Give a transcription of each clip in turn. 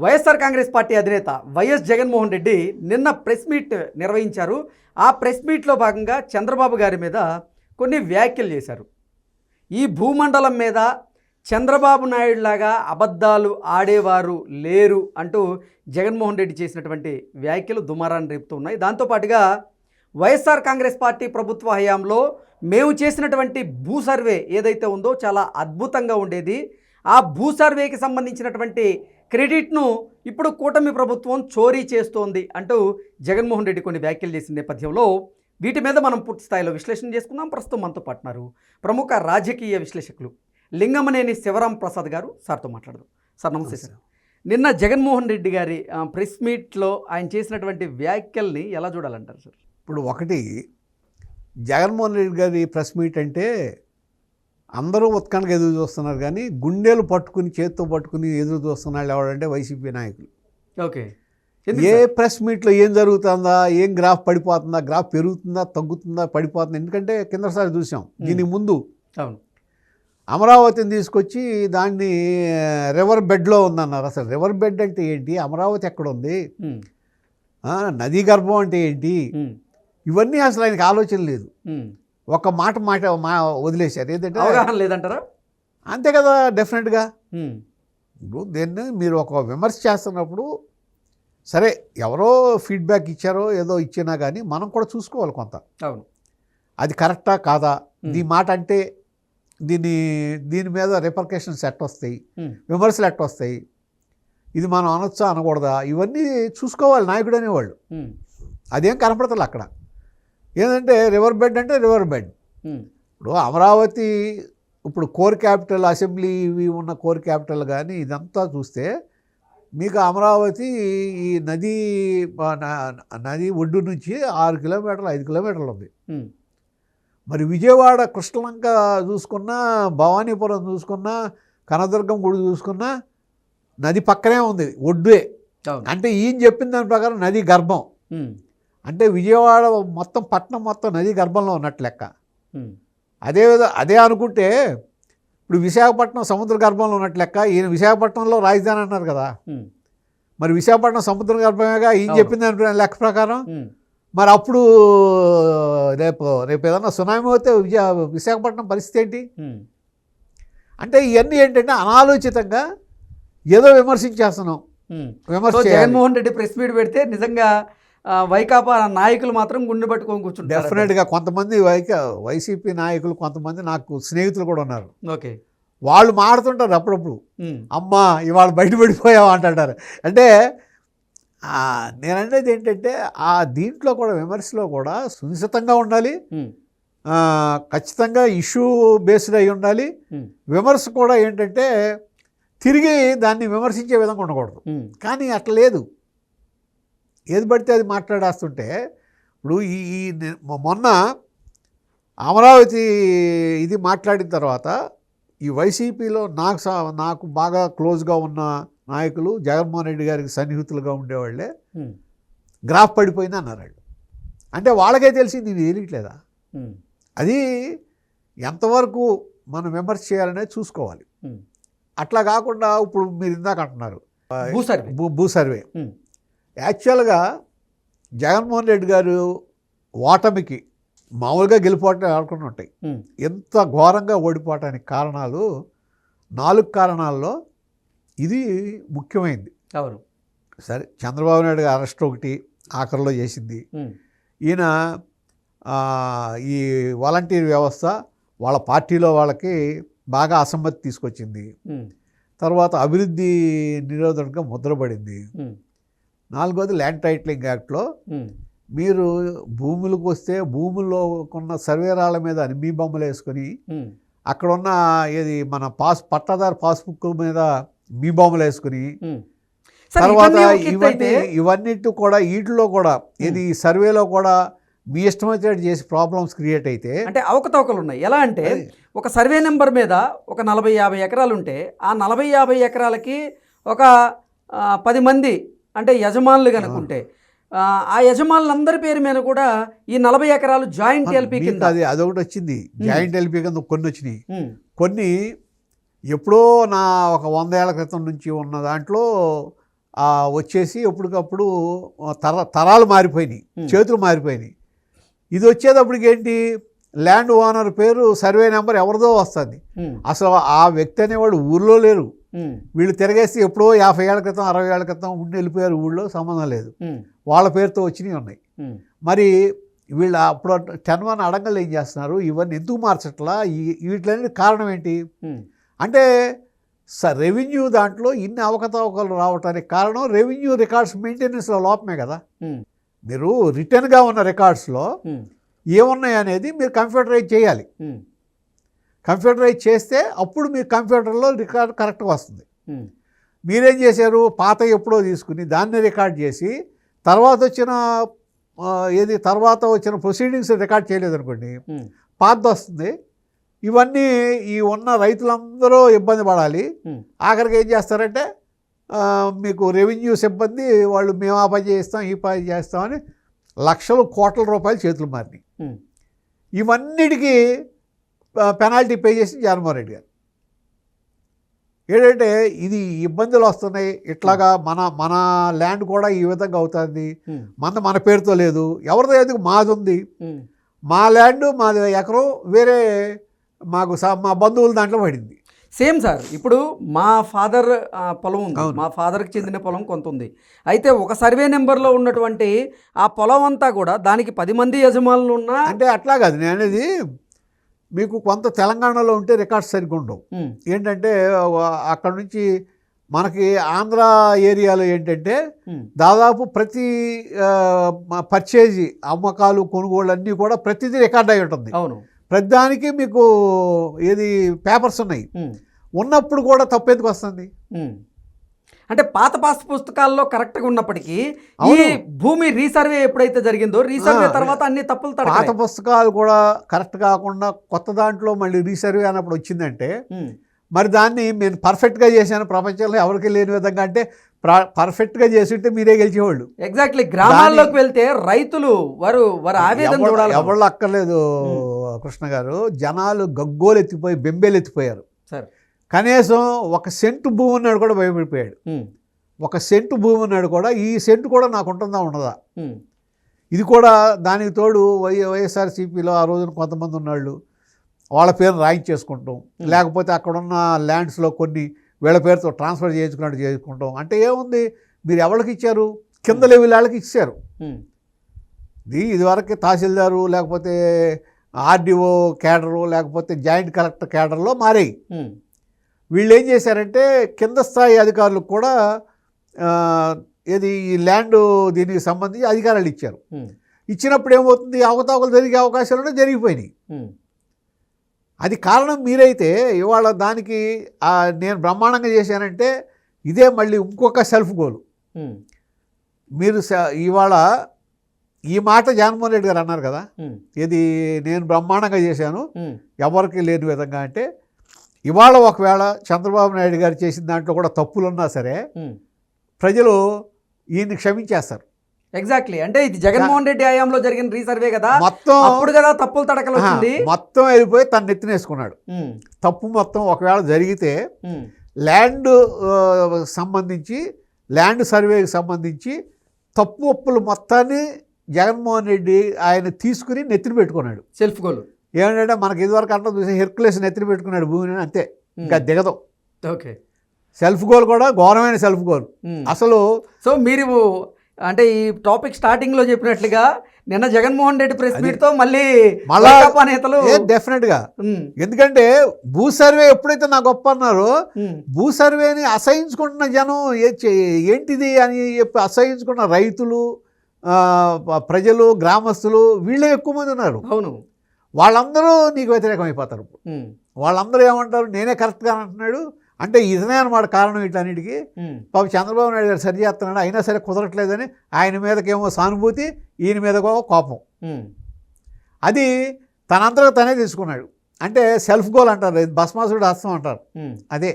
YSR Congress party అధినేత వైఎస్ జగన్మోహన్ రెడ్డి నిన్న press meet నిర్వహించారు. ఆ ప్రెస్ మీట్లో భాగంగా చంద్రబాబు గారి మీద కొన్ని వ్యాఖ్యలు చేశారు. ఈ భూమండలం మీద చంద్రబాబు నాయుడు లాగా అబద్ధాలు ఆడేవారు లేరు అంటూ జగన్మోహన్ రెడ్డి చేసినటువంటి వ్యాఖ్యలు దుమారాన్ని రేపుతూ ఉన్నాయి. దాంతోపాటుగా వైఎస్ఆర్ కాంగ్రెస్ పార్టీ ప్రభుత్వ హయాంలో మేము చేసినటువంటి భూ సర్వే ఏదైతే ఉందో చాలా అద్భుతంగా ఉండేది. ఆ భూ సర్వేకి సంబంధించినటువంటి క్రెడిట్ను ఇప్పుడు కూటమి ప్రభుత్వం చోరీ చేస్తోంది అంటూ జగన్మోహన్ రెడ్డి కొన్ని వ్యాఖ్యలు చేసిన నేపథ్యంలో వీటి మీద మనం పూర్తి స్థాయిలో విశ్లేషణ చేసుకుందాం. ప్రస్తుతం మనతో పాటున్నారు ప్రముఖ రాజకీయ విశ్లేషకులు లింగమనేని శివరాం ప్రసాద్ గారు. సార్తో మాట్లాడదాం. సార్ నమస్తే సార్. నిన్న జగన్మోహన్ రెడ్డి గారి ప్రెస్ మీట్లో ఆయన చేసినటువంటి వ్యాఖ్యల్ని ఎలా చూడాలంటారు సార్? ఇప్పుడు ఒకటి జగన్మోహన్ రెడ్డి గారి ప్రెస్ మీట్ అంటే అందరూ ఉత్కంఠగా ఎదురు చూస్తున్నారు కానీ గుండెలు పట్టుకుని చేత్తో పట్టుకుని ఎదురు చూస్తున్నారు ఎవరంటే వైసీపీ నాయకులు. ఓకే. ఏ ప్రెస్ మీట్లో ఏం జరుగుతుందా ఏం గ్రాఫ్ పడిపోతుందా గ్రాఫ్ పెరుగుతుందా తగ్గుతుందా పడిపోతుందా? ఎందుకంటే కిందసారి చూసాం. దీనికి ముందు అవును. అమరావతిని తీసుకొచ్చి దాన్ని రివర్ బెడ్లో ఉందన్నారు. అసలు రివర్ బెడ్ అంటే ఏంటి? అమరావతి ఎక్కడ ఉంది నదీ గర్భం అంటే ఏంటి? ఇవన్నీ అసలు ఆయనకి ఆలోచన లేదు. ఒక మాట మాట మా వదిలేశారు. ఏంటంటే అవగాహన లేదంటారా? అంతే కదా డెఫినెట్గా ఇప్పుడు దీన్ని మీరు ఒక విమర్శ చేస్తున్నప్పుడు సరే ఎవరో ఫీడ్బ్యాక్ ఇచ్చారో ఏదో ఇచ్చినా కానీ మనం కూడా చూసుకోవాలి కొంత. అవును. అది కరెక్టా కాదా. ఈ మాట అంటే దీని దీని మీద రిపర్కేషన్స్ ఎట్ వస్తాయి విమర్శలు ఎట్ వస్తాయి ఇది మనం అనొచ్చా అనకూడదా? ఇవన్నీ చూసుకోవాలి నాయకుడు అనేవాళ్ళు. అదేం కనపడతలే అక్కడ. ఏంటంటే రివర్ బెడ్ అంటే రివర్ బెడ్. ఇప్పుడు అమరావతి ఇప్పుడు కోర్ క్యాపిటల్ అసెంబ్లీ ఇవి ఉన్న కోర్ క్యాపిటల్ కానీ ఇదంతా చూస్తే మీకు అమరావతి ఈ నది నది ఒడ్డు నుంచి ఆరు కిలోమీటర్లు ఐదు కిలోమీటర్లు ఉంది. మరి విజయవాడ కృష్ణలంక చూసుకున్నా భవానీపురం చూసుకున్నా కనదుర్గం గుడి చూసుకున్నా నది పక్కనే ఉంది ఒడ్డే అవును. అంటే ఈయన చెప్పిన దాని ప్రకారం నది గర్భం. అంటే విజయవాడ మొత్తం పట్టణం మొత్తం నది గర్భంలో ఉన్నట్టు లెక్క. అదే అదే అనుకుంటే ఇప్పుడు విశాఖపట్నం సముద్ర గర్భంలో ఉన్నట్టు లెక్క. ఈయన విశాఖపట్నంలో రాజధాని అన్నారు కదా. మరి విశాఖపట్నం సముద్ర గర్భమేగా? ఈయన. చెప్పింది లెక్క ప్రకారం మరి అప్పుడు రేపు రేపు ఏదన్నా సునామీ వస్తే విజయ విశాఖపట్నం పరిస్థితి ఏంటి. అంటే ఇవన్నీ ఏంటంటే అనాలోచితంగా ఏదో విమర్శించేస్తున్నాం. విమర్శ. జగన్మోహన్ రెడ్డి ప్రెస్ మీట్ పెడితే నిజంగా వైకాపా నాయకులు మాత్రం గుండె పట్టుకొని కూర్చుంటారు డెఫినెట్గా కొంతమంది వైక వైసీపీ నాయకులు కొంతమంది నాకు స్నేహితులు కూడా ఉన్నారు. ఓకే. వాళ్ళు మాడుతుంటారు అప్పుడప్పుడు. అమ్మా ఇవాళ బయటపడిపోయావా అంటారు. అంటే ఆ, నేననేది ఏంటంటే ఆ దీంట్లో కూడా విమర్శలో కూడా సునిశ్చితంగా ఉండాలి. ఖచ్చితంగా ఇష్యూ బేస్డ్ అయి ఉండాలి. విమర్శ కూడా ఏంటంటే తిరిగి దాన్ని విమర్శించే విధంగా ఉండకూడదు. కానీ అట్లా లేదు. ఏది పడితే అది మాట్లాడేస్తుంటే ఇప్పుడు ఈ మొన్న అమరావతి ఇది మాట్లాడిన తర్వాత ఈ వైసీపీలో నాకు సా- నాకు బాగా క్లోజ్గా ఉన్న నాయకులు జగన్మోహన్ రెడ్డి గారికి సన్నిహితులుగా ఉండేవాళ్ళే గ్రాఫ్ పడిపోయింది అన్నారు వాళ్ళు అంటే వాళ్ళకే తెలిసింది ఇది తెలియట్లేదా? అది ఎంతవరకు మనం విమర్శ చేయాలనేది చూసుకోవాలి. అట్లా కాకుండా ఇప్పుడు మీరు ఇందాక అంటున్నారు భూ సర్వే. భూ సర్వే. యాక్చువల్గా జగన్మోహన్ రెడ్డి గారు ఓటమికి మామూలుగా గెలిపోవటం ఆడుకుని ఉంటాయి. ఎంత ఘోరంగా ఓడిపోవటానికి కారణాలు నాలుగు కారణాల్లో ఇది ముఖ్యమైనది అవును సరే చంద్రబాబు నాయుడు గారు అరెస్ట్ ఒకటి ఆఖరిలో చేసింది. ఈయన ఈ వాలంటీర్ వ్యవస్థ వాళ్ళ పార్టీలో వాళ్ళకి బాగా అసమ్మతి తీసుకొచ్చింది. తర్వాత అభివృద్ధి నిరోధకంగా ముద్రపడింది. నాలుగోది ల్యాండ్ టైటిలింగ్ యాక్ట్లో మీరు భూములకు వస్తే భూముల్లో ఉన్న సర్వేరాళ్ళ మీద మీ బొమ్మలు వేసుకొని అక్కడ ఉన్న ఏది మన పాస్ పట్టాదారు పాస్బుక్ మీద మీ బొమ్మలు వేసుకుని తర్వాత ఇవన్నీ ఇవన్నిటి కూడా వీటిలో కూడా ఇది సర్వేలో కూడా మీ ఇష్టం వచ్చినట్టు చేసి ప్రాబ్లమ్స్ క్రియేట్ అయితే అంటే అవకతవకలు ఉన్నాయి. ఎలా అంటే ఒక సర్వే నెంబర్ మీద ఒక నలభై యాభై ఎకరాలు ఉంటే ఆ నలభై యాభై ఎకరాలకి ఒక పది మంది అంటే యజమానులు కనుకుంటే ఆ, ఆ యజమానులందరి పేరు మీద కూడా ఈ నలభై ఎకరాలు జాయింట్ ఎల్పీ కింద. అది అదొకటి వచ్చింది. జాయింట్ ఎల్పీ కింద కొన్ని వచ్చినాయి. కొన్ని ఎప్పుడో నా ఒక వంద ఏళ్ళ క్రితం నుంచి ఉన్న దాంట్లో వచ్చేసి ఎప్పటికప్పుడు తర తరాలు మారిపోయినాయి. చేతులు మారిపోయినాయి. ఇది వచ్చేటప్పటికి ఏంటి? ల్యాండ్ ఓనర్ పేరు సర్వే నెంబర్ ఎవరిదో వస్తుంది. అసలు ఆ వ్యక్తి అనేవాడు ఊళ్ళో లేరు. వీళ్ళు తిరగేసి ఎప్పుడో యాభై ఏళ్ళ క్రితం అరవై ఏళ్ళ క్రితం ఉండి వెళ్ళిపోయారు ఊళ్ళో సంబంధం లేదు. వాళ్ళ పేరుతో వచ్చినవి ఉన్నాయి. మరి వీళ్ళు అప్పుడు టెన్ వన్ అడంగలు ఏం చేస్తున్నారు? ఇవన్నీ ఎందుకు మార్చట్లా? వీటిలన్నీ కారణం ఏంటి? అంటే స రెవెన్యూ దాంట్లో ఇన్ని అవకతవకలు రావటానికి కారణం రెవెన్యూ రికార్డ్స్ మెయింటెనెన్స్లో లోపమే కదా. మీరు రిటర్న్గా ఉన్న రికార్డ్స్లో ఏమున్నాయి అనేది మీరు కంప్యూటరైజ్ చేయాలి. కంప్యూటరైజ్ చేస్తే అప్పుడు మీ కంప్యూటర్లో రికార్డ్ కరెక్ట్గా వస్తుంది. మీరేం చేశారు? పాత ఎప్పుడో తీసుకుని దాన్ని రికార్డ్ చేసి తర్వాత వచ్చిన ఏది తర్వాత వచ్చిన ప్రొసీడింగ్స్ రికార్డ్ చేయలేదనుకోండి ఉమ్, పాత వస్తుంది. ఇవన్నీ ఈ ఉన్న రైతులందరూ ఇబ్బంది పడాలి. ఆఖరికి ఏం చేస్తారంటే మీకు రెవెన్యూ సిబ్బంది వాళ్ళు మేము ఆ పని చేస్తాం ఈ పని చేస్తామని లక్షలు కోట్ల రూపాయలు చేతులు మారినాయి. ఇవన్నిటికీ పెనాల్టీ పే చేసి జగన్మోహన్ రెడ్డి గారు. ఏంటంటే ఇది ఇబ్బందులు వస్తున్నాయి. ఇట్లాగా మన మన ల్యాండ్ కూడా ఈ విధంగా అవుతుంది. ఉమ్, మన మన పేరుతో లేదు. ఎవరిదో ఎందుకు మాది ఉంది ఉమ్. మా ల్యాండ్ మాది ఎకరం వేరే మాకు మా బంధువుల దాంట్లో పడింది. సేమ్ సార్ ఇప్పుడు మా ఫాదర్ పొలం ఉంది. మా ఫాదర్కి చెందిన పొలం కొంత ఉంది. అయితే ఒక సర్వే నెంబర్లో ఉన్నటువంటి ఆ పొలం అంతా కూడా దానికి పది మంది యజమానులు ఉన్నా అంటే అట్లా కాదు. నేను అనేది మీకు కొంత తెలంగాణలో ఉంటే రికార్డ్స్ సరిగ్గా ఉండవు. ఏంటంటే అక్కడ నుంచి మనకి ఆంధ్ర ఏరియాలో ఏంటంటే దాదాపు ప్రతి పర్చేజీ అమ్మకాలు కొనుగోళ్ళు అన్నీ కూడా ప్రతిదీ రికార్డ్ అయి ఉంటుంది. అవును. ప్రతిదానికి మీకు ఏది పేపర్స్ ఉన్నాయి. ఉన్నప్పుడు కూడా తప్పెందుకు వస్తుంది. అంటే పాత పాస్ పుస్తకాల్లో కరెక్ట్గా ఉన్నప్పటికీ ఈ. భూమి రీసర్వే ఎప్పుడైతే జరిగిందో రీసర్వే తర్వాత అన్ని తప్పులు పాత పుస్తకాలు కూడా కరెక్ట్ కాకుండా కొత్త దాంట్లో మళ్ళీ రీసర్వే అన్నప్పుడు వచ్చిందంటే మరి దాన్ని నేను పర్ఫెక్ట్గా చేశాను. ప్రపంచంలో ఎవరికి లేని విధంగా అంటే ప్ర- పర్ఫెక్ట్గా చేసి ఉంటే మీరే గెలిచేవాళ్ళు. ఎగ్జాక్ట్లీ గ్రామాల్లోకి వెళ్తే రైతులు వారు వారి ఆవేదన ఎవరు- అక్కర్లేదు కృష్ణ గారు. జనాలు గగ్గోలు ఎత్తిపోయి బెంబేలు ఎత్తిపోయారు కనీసం ఒక సెంటు భూమి ఉన్నాడు కూడా భయపడిపోయాడు. ఒక సెంటు భూమి ఉన్నాడు కూడా ఈ సెంటు కూడా నాకు ఉంటుందా ఉండదా? ఇది కూడా దానికి తోడు వై వైఎస్ఆర్సీపీలో ఆ రోజున కొంతమంది ఉన్నాళ్ళు వాళ్ళ పేరు రాయించేసుకుంటాం. లేకపోతే అక్కడ ఉన్న ల్యాండ్స్లో కొన్ని వీళ్ళ పేరుతో ట్రాన్స్ఫర్ చేయించుకున్నట్టు చేసుకుంటాం అంటే ఏముంది? మీరు ఎవరికి ఇచ్చారు? కింద లెవెల్ వాళ్ళకి ఇచ్చారు. ఇది ఇదివరకు తహసీల్దారు లేకపోతే ఆర్డీఓ క్యాడరు లేకపోతే జాయింట్ కలెక్టర్ క్యాడర్లో మారాయి. వీళ్ళు ఏం చేశారంటే కింద స్థాయి అధికారులకు కూడా ఏది ఈ ల్యాండ్ దీనికి సంబంధించి అధికారాలు ఇచ్చారు. ఇచ్చినప్పుడు ఏమవుతుంది? అవకతవకలు జరిగే అవకాశాలు కూడా జరిగిపోయినాయి. అది కారణం మీరైతే ఇవాళ దానికి నేను బ్రహ్మాండంగా చేశానంటే ఇదే మళ్ళీ ఇంకొక సెల్ఫ్ గోల్. మీరు ఇవాళ ఈ మాట జగన్మోహన్ రెడ్డి గారు అన్నారు కదా? ఇది నేను బ్రహ్మాండంగా చేశాను. ఎవరికి లేని విధంగా అంటే ఇవాళ ఒకవేళ చంద్రబాబు నాయుడు గారు చేసిన దాంట్లో కూడా తప్పులున్నా సరే. ప్రజలు ఈయన్ని క్షమించేస్తారు. ఎగ్జాక్ట్లీ అంటే ఇది జగన్మోహన్ రెడ్డి హయాంలో జరిగిన రీసర్వే కదా? మొత్తం అప్పుడు కదా తప్పులు తడకలు వచ్చింది? మొత్తం వెళ్ళిపోయి తను నెత్తినేసుకున్నాడు. తప్పు మొత్తం ఒకవేళ జరిగితే ల్యాండ్ సంబంధించి ల్యాండ్ సర్వేకి సంబంధించి తప్పు ఒప్పులు మొత్తాన్ని జగన్మోహన్ రెడ్డి ఆయన తీసుకుని నెత్తిన పెట్టుకున్నాడు. సెల్ఫ్ గోల్ ఏమంటే మనకి ఇదివరకు అంటే చూసి హెర్కులేస్ నెత్తిన పెట్టుకున్నాడు భూమిని అంతే. ఇంకా దిగదు. ఓకే. సెల్ఫ్ గోల్ కూడా ఘోరమైన సెల్ఫ్ గోల్ ఉమ్. అసలు సో మీరు అంటే ఈ టాపిక్ స్టార్టింగ్లో చెప్పినట్లుగా నిన్న జగన్మోహన్ రెడ్డి ప్రెస్ మీట్తో మళ్ళీ మళ్ళా- నేతలు డెఫినెట్గా ఉమ్, ఎందుకంటే భూ సర్వే ఎప్పుడైతే నా గొప్ప అన్నారో భూ సర్వేని అసహించుకుంటున్న జనం ఏంటిది అని చెప్పి అసహించుకున్న రైతులు ప్రజలు గ్రామస్తులు వీళ్ళే ఎక్కువ మంది ఉన్నారు. అవును. వాళ్ళందరూ నీకు వ్యతిరేకం అయిపోతారు ఇప్పుడు వాళ్ళందరూ ఏమంటారు? నేనే కరెక్ట్గా అంటున్నాడు. అంటే ఇదనే అనమాట కారణం వీటన్నిటికీ. పాప చంద్రబాబు నాయుడు గారు సరి చేస్తున్నాడు. అయినా సరే కుదరట్లేదని ఆయన మీదకేమో సానుభూతి ఈయన మీదకో కోపం. అది తనంతగా తనే తీసుకున్నాడు. అంటే సెల్ఫ్ గోల్ అంటారు. భస్మాసుడు హస్తం అంటారు. అదే.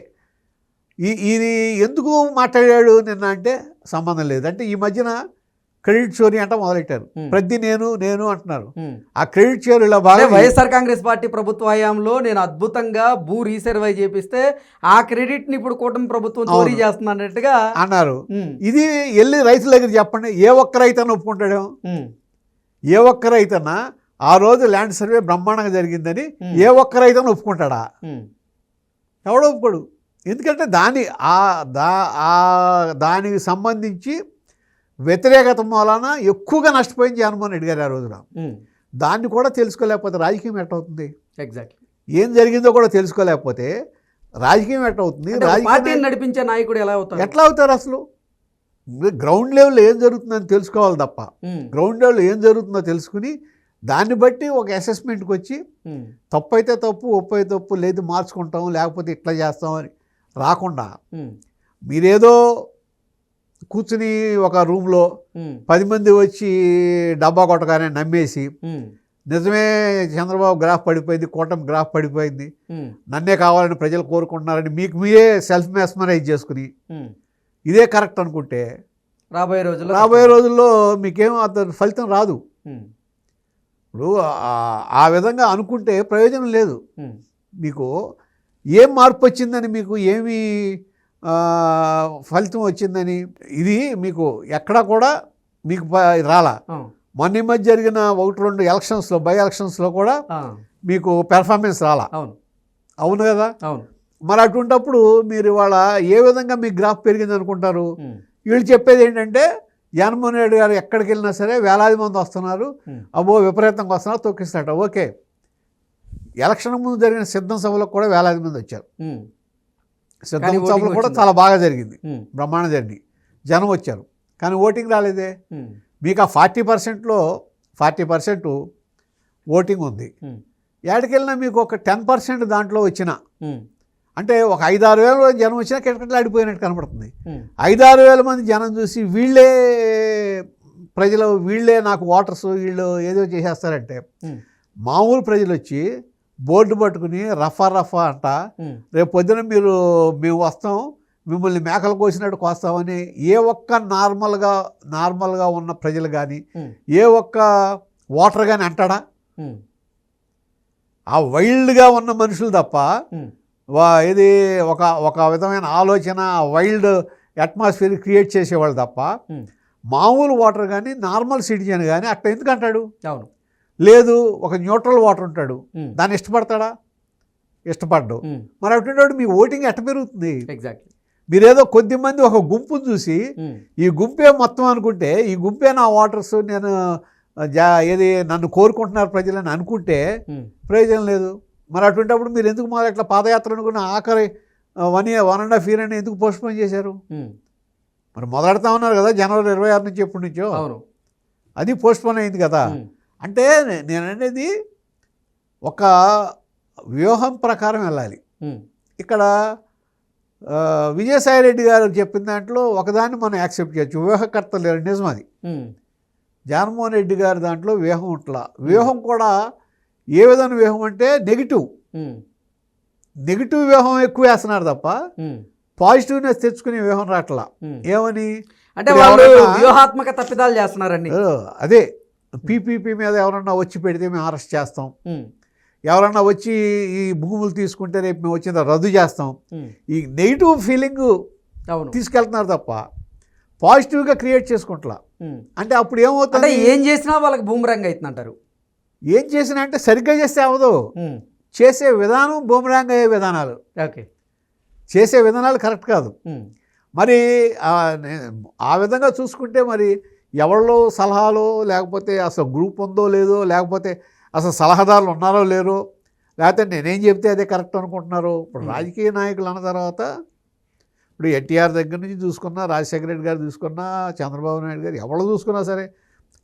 ఈ ఇది ఎందుకు మాట్లాడాడు నిన్న అంటే సంబంధం లేదు. అంటే ఈ మధ్యన క్రెడిట్ చోరీ అంట మొదలెట్టారు. ప్రతి నేను నేను అంటున్నారు. ఆ క్రెడిట్ చోరీలో అంటే బాగా వైఎస్ఆర్ కాంగ్రెస్ పార్టీ ప్రభుత్వ హయాంలో నేను అద్భుతంగా భూ రీసర్వే చేపిస్తే ఆ క్రెడిట్ని ఇప్పుడు కూటమి ప్రభుత్వం చోరీ. చేస్తుంది అన్నట్టుగా అన్నారు. ఇది వెళ్ళి రైతుల దగ్గర చెప్పండి. ఏ ఒక్క రైతన్న ఒప్పుకుంటాడేమో ఉమ్, ఏ ఒక్క రైతన్నా ఆ రోజు ల్యాండ్ సర్వే బ్రహ్మాండంగా జరిగిందని. ఏ ఒక్క రైతన్న ఒప్పుకుంటాడా? ఎవడో ఒప్పుకోడు. ఎందుకంటే దాని ఆ దా ఆ దానికి సంబంధించి వ్యతిరేకత మూలాన ఎక్కువగా నష్టపోయింది జగన్మోహన్ రెడ్డి గారు ఆ రోజున. దాన్ని కూడా తెలుసుకోలేకపోతే రాజకీయం ఎట్టవుతుంది ఎగ్జాక్ట్లీ ఏం జరిగిందో కూడా తెలుసుకోలేకపోతే రాజకీయం ఎట్టవుతుంది రాజకీయం నడిపించే నాయకుడు ఎలా అవుతాడు? ఎట్లా అవుతారు అసలు? గ్రౌండ్ లెవెల్లో ఏం జరుగుతుందని తెలుసుకోవాలి తప్ప. గ్రౌండ్ లెవెల్లో ఏం జరుగుతుందో తెలుసుకుని దాన్ని బట్టి ఒక అసెస్మెంట్కి వచ్చి తప్పు అయితే తప్పు ఒప్పు అయితే తప్పు లేదు మార్చుకుంటాం లేకపోతే ఇట్లా చేస్తాం అని రాకుండా మీరేదో కూర్చుని ఒక రూమ్లో పది మంది వచ్చి డబ్బా కొట్టగానే నమ్మేసి నిజమే చంద్రబాబు గ్రాఫ్ పడిపోయింది కూటమి గ్రాఫ్ పడిపోయింది. నన్నే కావాలని ప్రజలు కోరుకుంటున్నారని మీకు మీరే సెల్ఫ్ మెస్మరైజ్ చేసుకుని. ఇదే కరెక్ట్ అనుకుంటే రాబోయే రోజుల్లో రాబోయే రోజుల్లో మీకేం అంత ఫలితం రాదు. ఇప్పుడు ఆ- విధంగా అనుకుంటే ప్రయోజనం లేదు. మీకు ఏం మార్పు వచ్చిందని మీకు ఏమి ఫలితం వచ్చిందని. ఇది మీకు ఎక్కడా కూడా మీకు రాలా. మొన్న మధ్య జరిగిన ఒకటి రెండు ఎలక్షన్స్లో బై ఎలక్షన్స్లో కూడా మీకు పెర్ఫార్మెన్స్ రాలా. అవును. అవును కదా? అవును. మరి అటువంటప్పుడు మీరు ఇవాళ ఏ విధంగా మీ గ్రాఫ్ పెరిగింది అనుకుంటారు? వీళ్ళు చెప్పేది ఏంటంటే జగన్మోహన్ రెడ్డి గారు ఎక్కడికి వెళ్ళినా సరే వేలాది మంది వస్తున్నారు. అబ్బో విపరీతంగా వస్తున్నారు తొక్కిస్తాట ఓకే. ఎలక్షన్ ముందు జరిగిన సిద్ధం సభలకు కూడా వేలాది మంది వచ్చారు. సిద్ధం కూడా? చాలా బాగా జరిగింది. బ్రహ్మాండ జరిగింది జనం వచ్చారు. కానీ ఓటింగ్ రాలేదే. మీకు ఆ ఫార్టీ పర్సెంట్లో ఫార్టీ పర్సెంట్ ఓటింగ్ ఉంది. ఏడకెళ్ళినా మీకు ఒక టెన్ పర్సెంట్ దాంట్లో వచ్చిన అంటే ఒక ఐదారు వేల జనం వచ్చినా కిటకిటలు ఆడిపోయినట్టు కనపడుతుంది. ఐదారు వేల మంది జనం చూసి వీళ్ళే ప్రజలు వీళ్ళే నాకు ఓటర్స్ వీళ్ళు ఏదో చేసేస్తారంటే మామూలు ప్రజలు వచ్చి బోర్డు పట్టుకుని రఫా రఫా అంట. రేపు పొద్దున మీరు మేము వస్తాం మిమ్మల్ని మేకలు కోసినట్టు కోస్తామని ఏ ఒక్క నార్మల్గా నార్మల్గా ఉన్న ప్రజలు కానీ ఏ ఒక్క ఓటర్ కానీ అంటాడా? ఆ వైల్డ్గా ఉన్న మనుషులు తప్ప ఇది ఒక ఒక విధమైన ఆలోచన వైల్డ్ అట్మాస్ఫియర్ క్రియేట్ చేసేవాళ్ళు తప్ప మామూలు వాటర్ కానీ నార్మల్ సిటిజన్ కానీ అట్లా ఎందుకు అంటాడు? అవును. లేదు ఒక న్యూట్రల్ వాటర్ ఉంటాడు. దాన్ని ఇష్టపడతాడా? ఇష్టపడ్డు. మరి అటువంటి మీ ఓటింగ్ ఎట్ట పెరుగుతుంది? ఎగ్జాక్ట్లీ మీరేదో కొద్ది మంది ఒక గుంపును చూసి ఈ గుంపే మొత్తం అనుకుంటే ఈ గుంపే నా వాటర్స్ నేను జా ఏది నన్ను కోరుకుంటున్నారు ప్రజలని అనుకుంటే ప్రయోజనం లేదు. మరి అటువంటిప్పుడు మీరు ఎందుకు మొదలు ఇట్లా పాదయాత్ర అనుకున్న ఆఖరి one year one and half year అని ఎందుకు పోస్ట్పోన్ చేశారు? మరి మొదలెడతా ఉన్నారు కదా జనవరి ఇరవై ఆరు నుంచి ఎప్పటి నుంచో? అవును. అది పోస్ట్పోన్ అయింది కదా. అంటే నే- నేను అనేది ఒక వ్యూహం ప్రకారం వెళ్ళాలి. ఇక్కడ ఆ, విజయసాయి రెడ్డి గారు చెప్పిన దాంట్లో ఒకదాన్ని మనం యాక్సెప్ట్ చేయొచ్చు. వ్యూహకర్త లేరు. నిజం అది జగన్మోహన్ రెడ్డి గారి దాంట్లో వ్యూహం ఉంట్లా. వ్యూహం కూడా ఏ విధమైన వ్యూహం అంటే నెగిటివ్. నెగిటివ్ వ్యూహం ఎక్కువ వేస్తున్నారు తప్ప పాజిటివ్నెస్ తెచ్చుకునే వ్యూహం రావట్లా ఉమ్. ఏమని? అంటే వాళ్ళు వ్యూహాత్మక తప్పిదాలు చేస్తున్నారండి. అదే. పీపీపీ మీద ఎవరన్నా వచ్చి పెడితే మేము అరెస్ట్ చేస్తాం. ఎవరన్నా వచ్చి ఈ భూములు తీసుకుంటే రేపు మేము వచ్చిన రద్దు చేస్తాం. ఈ నెగిటివ్ ఫీలింగ్ తీసుకెళ్తున్నారు తప్ప పాజిటివ్గా క్రియేట్ చేసుకుంటా. అంటే అప్పుడు ఏమవుతుంది? ఏం చేసినా వాళ్ళకి బూమరంగ్ అవుతుందంటారు. ఏం చేసినా అంటే సరిగ్గా చేస్తే అవ్వదు. ఉమ్, చేసే విధానం బూమరాంగ్ అయ్యే విధానాలు. ఓకే. చేసే విధానాలు కరెక్ట్ కాదు. మరి ఆ విధంగా చూసుకుంటే మరి ఎవరిలో సలహాలు లేకపోతే అసలు గ్రూప్ ఉందో లేదో లేకపోతే అసలు సలహాదారులు ఉన్నారో లేరో లేకపోతే నేనేం చెప్తే అదే కరెక్ట్ అనుకుంటున్నారు ఇప్పుడు. రాజకీయ నాయకులు అన్న తర్వాత ఇప్పుడు ఎన్టీఆర్ దగ్గర నుంచి చూసుకున్నా రాజశేఖర రెడ్డి గారు చూసుకున్నా చంద్రబాబు నాయుడు గారు ఎవరు చూసుకున్నా సరే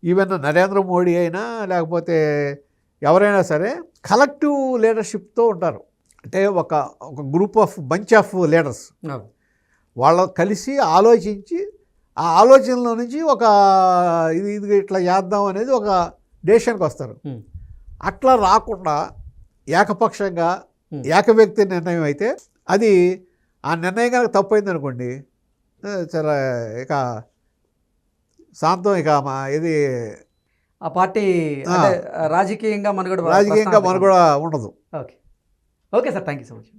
ఈవెన్ నరేంద్ర మోడీ అయినా లేకపోతే ఎవరైనా సరే కలెక్టివ్ లీడర్షిప్తో ఉంటారు. అంటే ఒక ఒక group of bunch of leaders. వాళ్ళు కలిసి ఆలోచించి ఆ ఆలోచనలో నుంచి ఒక ఇది ఇది ఇట్లా చేద్దాం అనేది ఒక డెసిషన్కి వస్తారు. అట్లా రాకుండా ఏకపక్షంగా. ఏకవ్యక్తి నిర్ణయం అయితే అది ఆ నిర్ణయం కనుక తప్పైంది అనుకోండి చాలా ఇక శాంతం ఇక మా ఇది ఆ పార్టీ రాజకీయంగా మనుగడ రాజకీయంగా మనుగడ ఉండదు. Okay. Okay sir thank you so much.